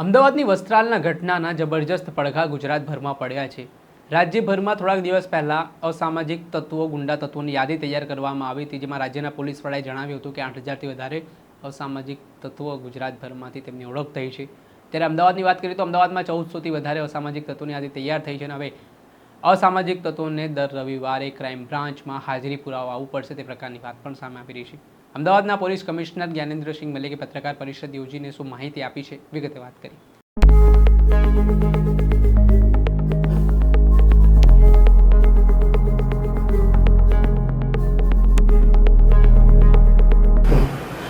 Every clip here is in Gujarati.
અમદાવાદની વસ્ત્રાલના ઘટનાના જબરજસ્ત પડઘા ગુજરાતભરમાં પડ્યા છે. રાજ્યભરમાં થોડાક દિવસ પહેલાં અસામાજિક તત્વો, ગુંડા તત્વોની યાદી તૈયાર કરવામાં આવી હતી, જેમાં રાજ્યના પોલીસ વડાએ જણાવ્યું હતું કે આઠ હજારથી વધારે અસામાજિક તત્વો ગુજરાતભરમાંથી તેમની ઓળખ થઈ છે. ત્યારે અમદાવાદની વાત કરીએ તો અમદાવાદમાં ચૌદસોથી વધારે અસામાજિક તત્વોની યાદી તૈયાર થઈ છે અને હવે અસામાજિક તત્વોને દર રવિવારે ક્રાઇમ બ્રાન્ચમાં હાજરી પુરાવા આવવું પડશે તે પ્રકારની વાત પણ સામે આવી રહી છે. અમદાવાદના પોલીસ કમિશનર જ્ઞાનેન્દ્રસિંહ મલિકે પત્રકાર પરિષદ યોજીને શું માહિતી આપી છે? વિગતે વાત કરી.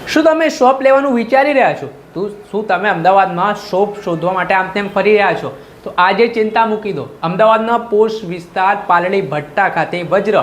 શું તમે શોપ લેવાનું વિચારી રહ્યા છો? તો શું તમે અમદાવાદમાં શોપ શોધવા માટે આમ તેમ ફરી રહ્યા છો? તો આજે ચિંતા મૂકી દો. અમદાવાદના પોસ્ટ વિસ્તાર પાલડી ભટ્ટા ખાતે વજ્ર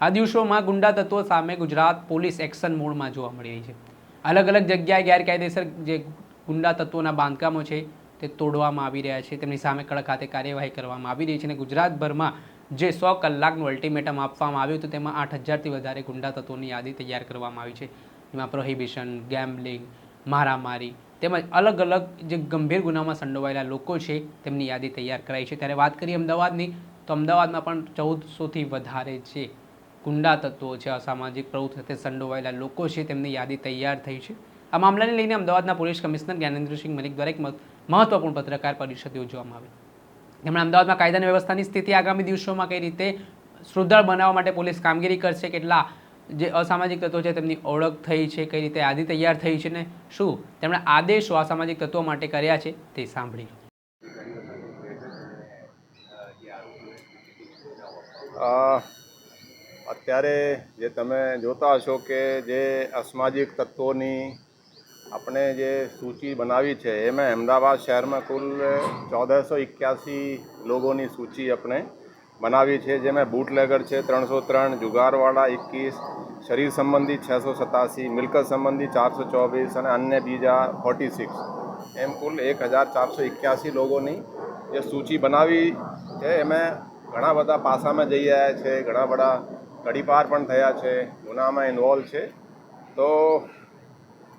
આ દિવસોમાં ગુંડા તત્વો સામે ગુજરાત પોલીસ એક્શન મોડમાં જોવા મળી રહી છે. અલગ અલગ જગ્યાએ ગેરકાયદેસર જે ગુંડા તત્વોના બાંધકામો છે તે તોડવામાં આવી રહ્યા છે. તેમની સામે કડક હાથે કાર્યવાહી કરવામાં આવી રહી છે અને ગુજરાતભરમાં જે સો કલાકનું અલ્ટિમેટમ આપવામાં આવ્યું હતું, તેમાં આઠ હજારથી વધારે ગુંડા તત્વોની યાદી તૈયાર કરવામાં આવી છે. જેમાં પ્રોહિબિશન ગેમ્બલિંગ મારામારી તેમજ અલગ અલગ જે ગંભીર ગુનામાં સંડોવાયેલા લોકો છે તેમની યાદી તૈયાર કરાઈ છે. ત્યારે વાત કરીએ અમદાવાદની, તો અમદાવાદમાં પણ ચૌદસોથી વધારે છે ગુંડા તત્વો છે અસામાજિક પ્રવૃત્તિ સાથે સંડોવાયેલા લોકો છે, તેમની યાદી તૈયાર થઈ છે. આ મામલાને લઈને અમદાવાદના પોલીસ કમિશનર જ્ઞાનેન્દ્રસિંહ મલિક દ્વારા એક મહ- મહત્વપૂર્ણ પત્રકાર પરિષદ યોજવામાં આવી. તેમણે અમદાવાદમાં કાયદાની વ્યવસ્થાની સ્થિતિ આગામી દિવસોમાં કઈ રીતે સુદૃઢ બનાવવા માટે પોલીસ કામગીરી કરશે, કેટલા જે અસામાજિક તત્વો છે તેમની ઓળખ થઈ છે, કઈ રીતે યાદી તૈયાર થઈ છે ને શું તેમણે આદેશો અસામાજિક તત્વો માટે કર્યા છે તે સાંભળી. લો અત્યારે જે તમે જોતા હશો કે જે અસામાજિક તત્વોની આપણે જે સૂચિ બનાવી છે, એમાં અમદાવાદ શહેરમાં કુલ ચૌદસો એક્યાસી લોકોની સૂચિ આપણે બનાવી છે, જેમાં બૂટલેગર છે ત્રણસો ત્રણ જુગારવાળા એકવીસ, શરીર સંબંધી છસો સતાસી મિલકત સંબંધી ચારસો ચોવીસ અને અન્ય બીજા ફોર્ટી સિક્સ એમ કુલ એક હજાર ચારસો એક્યાસી લોકોની જે સૂચિ બનાવી છે, એમાં ઘણા બધા પાસામાં જઈ રહ્યા છે, ઘણા બધા કડીપાર પણ થયા છે ગુનામાં ઇન્વોલ્વ છે. તો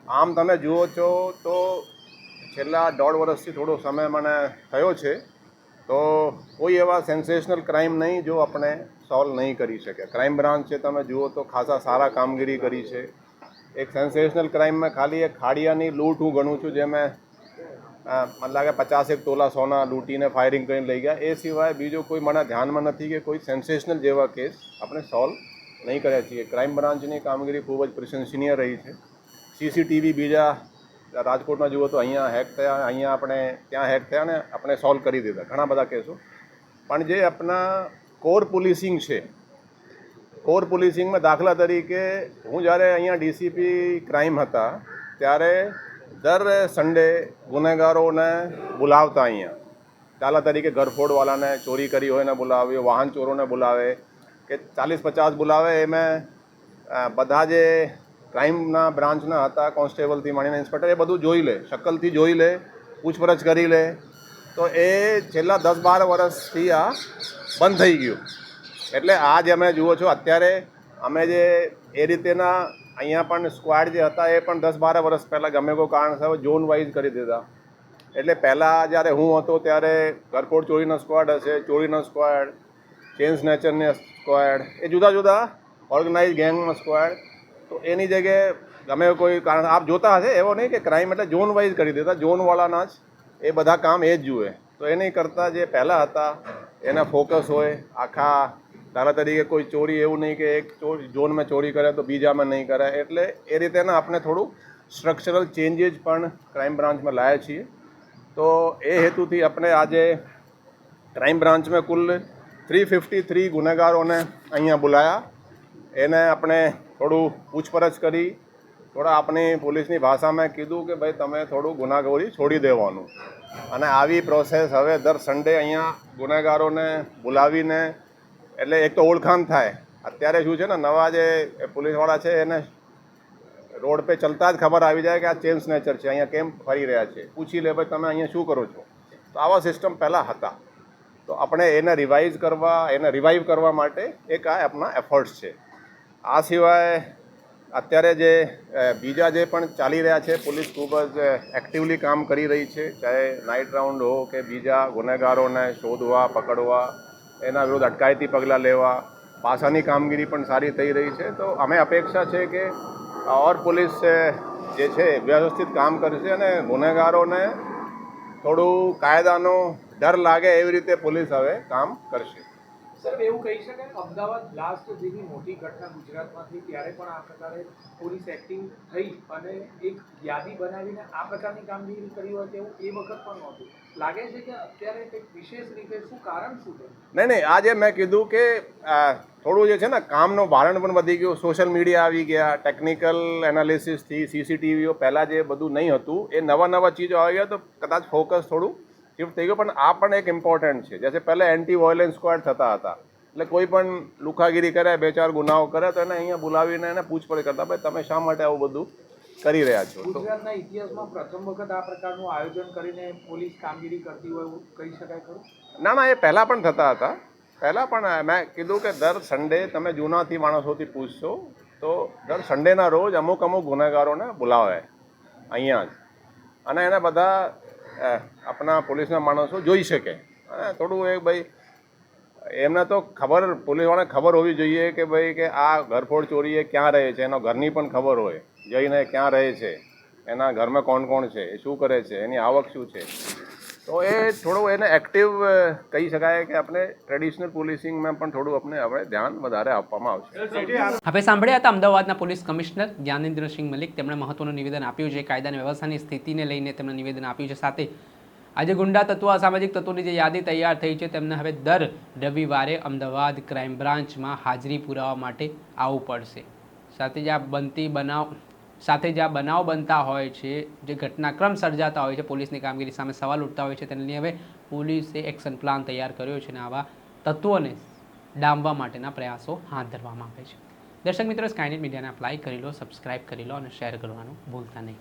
આમ તમે જુઓ છો તો છેલ્લા દોઢ વર્ષથી થોડો સમય મને થયો છે. તો કોઈ એવા સેન્સેશનલ ક્રાઇમ નહીં જો આપણે સોલ્વ નહીં કરી શકે ક્રાઇમ બ્રાન્ચ છે તમે જુઓ તો ખાસા સારા કામગીરી કરી છે. એક સેન્સેશનલ ક્રાઇમમાં ખાલી એક ખાડિયાની લૂંટ હું ગણું છું જેમાં અ, મને લાગે પચાસેક તોલા સોના લૂંટીને ફાયરિંગ કરીને લઈ ગયા. એ સિવાય બીજો કોઈ મને ધ્યાનમાં નથી કે કોઈ સેન્સેશનલ જેવા કેસ આપણે સોલ્વ નહીં કર્યા છીએ. ક્રાઇમ બ્રાન્ચની કામગીરી ખૂબ જ પ્રશંસનીય રહી છે. સીસીટીવી બીજા રાજકોટમાં જુઓ તો અહીંયા હેક થયા, અહીંયા આપણે ત્યાં હેક થયા ને આપણે સોલ્વ કરી દીધા. ઘણા બધા કેસો પણ જે આપણા કોર પોલીસિંગ છે કોર પોલીસિંગમાં દાખલા તરીકે હું જ્યારે અહીંયા ડીસીપી ક્રાઇમ હતા, ત્યારે દર સન્ડે ગુનેગારોને બોલાવતા અહીંયા. ચાલા તરીકે ઘરફોડવાળાને ચોરી કરી હોય ને બોલાવે વાહન ચોરોને બોલાવે, કે ચાલીસ પચાસ બોલાવે એમાં બધા જે ક્રાઇમના બ્રાન્ચના હતા, કોન્સ્ટેબલથી માંડીને ઇન્સ્પેક્ટર, એ બધું જોઈ લે, શકલથી જોઈ લે, પૂછપરછ કરી લે. તો એ છેલ્લા દસ બાર વર્ષથી આ બંધ થઈ ગયું. એટલે આ જે અમે જુઓ છો, અત્યારે અમે જે એ રીતેના અહીંયા પણ સ્ક્વાડ જે હતા એ પણ દસ બાર વર્ષ પહેલાં ગમે કોઈ કારણસર ઝોન વાઇઝ કરી દીધા. એટલે પહેલાં જ્યારે હું હતો ત્યારે ઘરફોડ ચોરીનો સ્ક્વાડ હશે, ચોરીનો સ્ક્વાડ ચેન સ્નેચરની સ્ક્વાડ એ જુદા જુદા ઓર્ગેનાઇઝ ગેંગનો સ્ક્વાડ તો એની જગ્યાએ ગમે કોઈ કારણ, આપ જોતા હશે એવો નહીં કે ક્રાઇમ એટલે ઝોન વાઇઝ કરી દેતા ઝોનવાળાના જ. એ બધા કામ એ જ જુએ. તો એની કરતાં જે પહેલાં હતા, એના ફોકસ હોય, આખા દાખલા તરીકે કોઈ ચોરી એવું નહીં કે એક ઝોનમાં ચોરી કરે તો બીજામાં નહીં કરે. એટલે એ રીતેના આપણે થોડું સ્ટ્રક્ચરલ ચેન્જીસ પણ ક્રાઇમ બ્રાન્ચમાં લાવ્યા છીએ. તો એ હેતુથી આપણે આજે ક્રાઇમ બ્રાન્ચમાં કુલ થ્રી ફિફ્ટી થ્રી ગુનેગારોને અહીંયા બોલાયા. એને આપણે થોડું પૂછપરછ કરી. થોડા આપણી પોલીસની ભાષામાં કીધું કે ભાઈ તમે થોડું ગુનાખોરી છોડી દેવાનું. અને આવી પ્રોસેસ હવે દર સન્ડે અહીંયા ગુનેગારોને બોલાવીને એટલે એક તો ઓળખાણ થાય. અત્યારે શું છે ને, નવા જે પોલીસવાળા છે, એને રોડ પે ચલતા જ ખબર આવી જાય કે આ ચેન સ્નેચર છે, અહીંયા કેમ ફરી રહ્યા છે. પૂછી લે, ભાઈ, તમે અહીંયા શું કરો છો? તો આવા સિસ્ટમ પહેલાં હતા. તો આપણે એને રિવાઇઝ કરવા, એને રિવાઇવ કરવા માટે એક આ આપણા એફર્ટ્સ છે. આ સિવાય અત્યારે જે બીજા જે પણ ચાલી રહ્યા છે, પોલીસ ખૂબ જ એક્ટિવલી કામ કરી રહી છે. ચાહે નાઇટ રાઉન્ડ હો કે બીજા ગુનેગારોને શોધવા, પકડવા એના વિરુદ્ધ અટકાયતી પગલાં લેવા, પાસાની કામગીરી પણ સારી થઈ રહી છે. તો અમે અપેક્ષા છે કે ઓર પોલીસ જે છે, વ્યવસ્થિત કામ કરશે અને ગુનેગારોને થોડું કાયદાનો ડર લાગે એવી રીતે પોલીસ હવે કામ કરશે. સાહેબ, એવું કહી શકાય અમદાવાદ લાસ્ટ જેવી મોટી ઘટના ગુજરાતમાં થઈ ત્યારે પણ આ પ્રકારે પોલીસ એક્ટિંગ થઈ અને એક યાદી બનાવીને આ પ્રકારની કામગીરી કરી હોય તેવું એ વખત પણ નહોતું. લાગે છે કે અત્યારે કંઈક વિશેષ રીતે શું કારણ શું છે? નહીં નહીં, આજે મેં કીધું કે થોડું જે છે ને, કામનું ભારણ પણ વધી ગયું. સોશિયલ મીડિયા આવી ગયા ટેકનિકલ એનાલિસિસથી સીસીટીવીઓ પહેલાં જે બધું નહીં હતું, એ નવા નવા ચીજો આવી ગયા તો કદાચ ફોકસ થોડું શિફ્ટ થઈ ગયો પણ આ પણ એક ઇમ્પોર્ટન્ટ છે. જેસે પહેલાં એન્ટી વોયલેન્સ સ્ક્વોડ થતા હતા. એટલે કોઈ પણ લુખાગીરી કરે બે ચાર ગુનાઓ કરે તો એને અહીંયા બોલાવીને એને પૂછપરછ કરતા ભાઈ તમે શા માટે આવું બધું કરી રહ્યા છો? ગુજરાતના ઇતિહાસમાં પ્રથમ વખત આ પ્રકારનું આયોજન કરીને પોલીસ કામગીરી કરતી હોય એવું કહી શકાય ખરું? ના ના એ પહેલાં પણ થતા હતા. પહેલાં પણ મેં કીધું કે દર સન્ડે તમે જૂનાથી માણસોથી પૂછશો તો દર સન્ડેના રોજ અમુક અમુક ગુનેગારોને બોલાવે અહીંયા જ. અને એને બધા આપણા પોલીસના માણસો જોઈ શકે. અને થોડું એ ભાઈ, એમને તો ખબર, પોલીસવાળાને ખબર હોવી જોઈએ કે ભાઈ કે આ ઘરફોડ ચોરી એ ક્યાં રહે છે? એનો ઘરની પણ ખબર હોય. જઈને ક્યાં રહે છે? એના ઘરમાં કોણ કોણ છે? એ શું કરે છે? એની આવક શું છે? તો એ થોડું એને એક્ટિવ કહી શકાય કે આપણે ટ્રેડિશનલ પોલીસિંગમાં પણ થોડું આપણે હવે ધ્યાન વધારે આપવામાં આવશે. આપણે સાંભળ્યા હતા અમદાવાદના પોલીસ કમિશનર જ્ઞાનેન્દ્રસિંહ મલિક. તેમણે મહત્વનું નિવેદન આપ્યું છે, કાયદાની વ્યવસ્થાની સ્થિતિને લઈને તેમણે નિવેદન આપ્યું છે. સાથે આજે ગુંડા તત્વો અસામાજિક તત્વોની જે યાદી તૈયાર થઈ છે, તેમને હવે દર રવિવારે અમદાવાદ ક્રાઇમ બ્રાન્ચમાં હાજરી પુરાવા માટે આવવું પડશે. સાથે જ આ બનતી બનાવ સાથે જે આ બનાવ બનતા હોય છે, જે ઘટનાક્રમ સર્જાતા હોય છે, પોલીસની કામગીરી સામે સવાલ ઉઠતા હોય છે, તેને લઈને હવે પોલીસે એક્શન પ્લાન તૈયાર કર્યો છે અને આવા તત્વોને ડામવા માટેના પ્રયાસો હાથ ધરવામાં આવે છે. દર્શક મિત્રો સ્કાયનેટ મીડિયાને અપ્લાય કરી લો સબસ્ક્રાઇબ કરી લો અને શેર કરવાનું ભૂલતા નહીં.